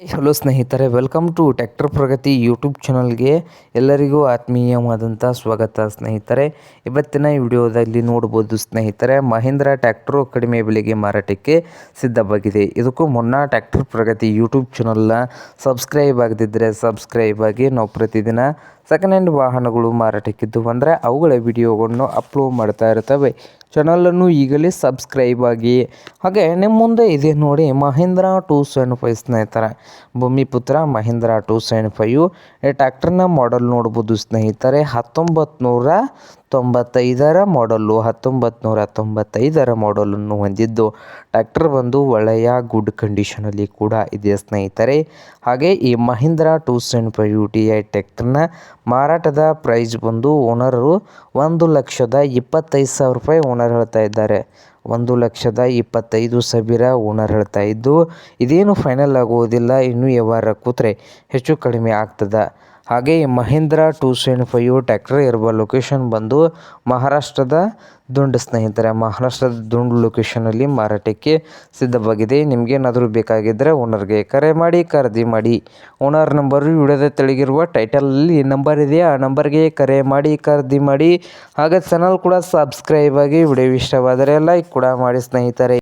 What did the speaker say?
Hello ಸ್ನೇಹಿತರೆ welcome to tractor Pragati YouTube ಚಾನಲ್ಗೆ ಎಲ್ಲರಿಗೂ ಆತ್ಮೀಯವಾದಂಥ ಸ್ವಾಗತ ಸ್ನೇಹಿತರೆ. ಇವತ್ತಿನ ವಿಡಿಯೋದಲ್ಲಿ ನೋಡ್ಬೋದು ಸ್ನೇಹಿತರೆ, ಮಹೇಂದ್ರ ಟ್ಯಾಕ್ಟ್ರು ಕಡಿಮೆ ಬೆಲೆಗೆ ಮಾರಾಟಕ್ಕೆ ಸಿದ್ಧವಾಗಿದೆ. ಇದಕ್ಕೂ ಮುನ್ನ ಟ್ಯಾಕ್ಟರ್ ಪ್ರಗತಿ ಯೂಟ್ಯೂಬ್ ಚಾನಲ್ನ ಸಬ್ಸ್ಕ್ರೈಬ್ ಆಗದಿದ್ದರೆ ಸಬ್ಸ್ಕ್ರೈಬ್ ಆಗಿ ನಾವು ಪ್ರತಿದಿನ ಸೆಕೆಂಡ್ ಹ್ಯಾಂಡ್ ವಾಹನಗಳು ಮಾರಾಟಕ್ಕಿದ್ದು ಅಂದರೆ ಅವುಗಳ ವಿಡಿಯೋಗಳನ್ನು ಅಪ್ಲೋಡ್ ಮಾಡ್ತಾ ಇರ್ತವೆ ಚಾನಲನ್ನು ಈಗಲೇ ಸಬ್ಸ್ಕ್ರೈಬ್ ಆಗಿ. ಹಾಗೆ ನಿಮ್ಮ ಮುಂದೆ ಇದೆ ನೋಡಿ ಮಹೇಂದ್ರ ಟೂ ಸೆವೆನ್ ಫೈವ್ ಸ್ನೇಹಿತರೆ. Bhoomiputra Mahindra two seven five. ಟ್ಯಾಕ್ಟರ್ನ model ನೋಡ್ಬೋದು ಸ್ನೇಹಿತರೆ ಹತ್ತೊಂಬತ್ತು ನೂರ ತೊಂಬತ್ತೈದರ ಮಾಡಲು ಹತ್ತೊಂಬತ್ತು ನೂರ ತೊಂಬತ್ತೈದರ ಮಾಡಲನ್ನು ಹೊಂದಿದ್ದು ಟ್ಯಾಕ್ಟರ್ ಬಂದು ಒಳ್ಳೆಯ ಗುಡ್ ಕಂಡೀಷನಲ್ಲಿ ಕೂಡ ಇದೆ ಸ್ನೇಹಿತರೆ. ಹಾಗೆ ಈ Mahindra two seven five U T I ಟ್ಯಾಕ್ಟರ್ನ ಮಾರಾಟದ ಪ್ರೈಸ್ ಬಂದು ಓನರು ಒಂದು ಲಕ್ಷದ ಇಪ್ಪತ್ತೈದು ಸಾವಿರ ರೂಪಾಯಿ ಓನರ್ ಹೇಳ್ತಾ ಇದ್ದಾರೆ. ಒಂದು ಲಕ್ಷದ ಇಪ್ಪತ್ತೈದು ಸಾವಿರ ಓನರ್ ಹೇಳ್ತಾ ಇದ್ದು, ಇದೇನು ಫೈನಲ್ ಆಗುವುದಿಲ್ಲ, ಇನ್ನೂ ವ್ಯವಹಾರ ಕೂತ್ರೆ ಹೆಚ್ಚು ಕಡಿಮೆ ಆಗ್ತದೆ. ಹಾಗೆ Mahindra two seven five tractor ಇರುವ ಲೊಕೇಶನ್ ಬಂದು ಮಹಾರಾಷ್ಟ್ರದ ದುಂಡ್ ಸ್ನೇಹಿತರೆ, ಮಹಾರಾಷ್ಟ್ರದ ದುಂಡ್ ಲೊಕೇಶನಲ್ಲಿ ಮಾರಾಟಕ್ಕೆ ಸಿದ್ಧವಾಗಿದೆ. ನಿಮಗೇನಾದರೂ ಬೇಕಾಗಿದ್ದರೆ ಓನರ್ಗೆ ಕರೆ ಮಾಡಿ, ಖರೀದಿ ಮಾಡಿ. ಓನರ್ ನಂಬರು ವಿಡಿಯೋದ ತೆಳಗಿರುವ ಟೈಟಲಲ್ಲಿ ನಂಬರ್ ಇದೆ ಆ ನಂಬರ್ಗೆ ಕರೆ ಮಾಡಿ, ಖರೀದಿ ಮಾಡಿ. ಹಾಗೆ ಚಾನಲ್ ಕೂಡ ಸಬ್ಸ್ಕ್ರೈಬ್ ಆಗಿ, ವಿಡಿಯೋ ಇಷ್ಟವಾದರೆ ಲೈಕ್ ಕೂಡ ಮಾಡಿ ಸ್ನೇಹಿತರೆ.